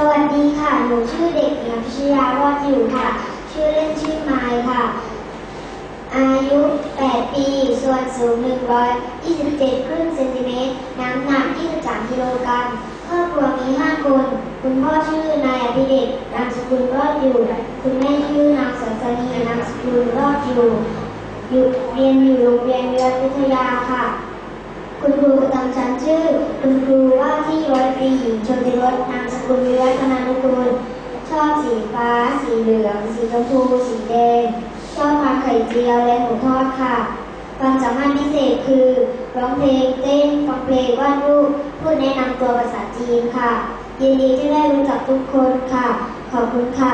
สวัสดีค่ะ หนูชื่อเด็กหญิงพิชยารอดอยู่ค่ะ ชื่อเล่นชื่อไมายค่ะ อายุ 8 ปี ส่วนสูง 127ครึ่งเซนติเมตร น้ำหนัก 23กิโลกรัม ครอบครัวมี 5 คน คุณพ่อชื่อนายอภิเดชนามสกุลรอดอยู่ คุณแม่ชื่อนางสันสนีนามสกุลรอดอยู่ อยู่เรียนอยู่โรงเรียนเรือนวิทยาค่ะ คุณครูประจำชั้นชื่อ คุณครูว่าที่ร้อยตรีหญิงชนติรสน คุณวิวัฒนานุกูล ชอบสีฟ้า สีเหลือง สีชมพู สีแดง ชอบทานไข่เจียวและหมูทอดค่ะ ความสามารถพิเศษคือร้องเพลงเต้นฟังเพลงวาดรูปพูดแนะนำตัวภาษาจีนค่ะ ยินดีที่ได้รู้จักทุกคนค่ะ ขอบคุณค่ะ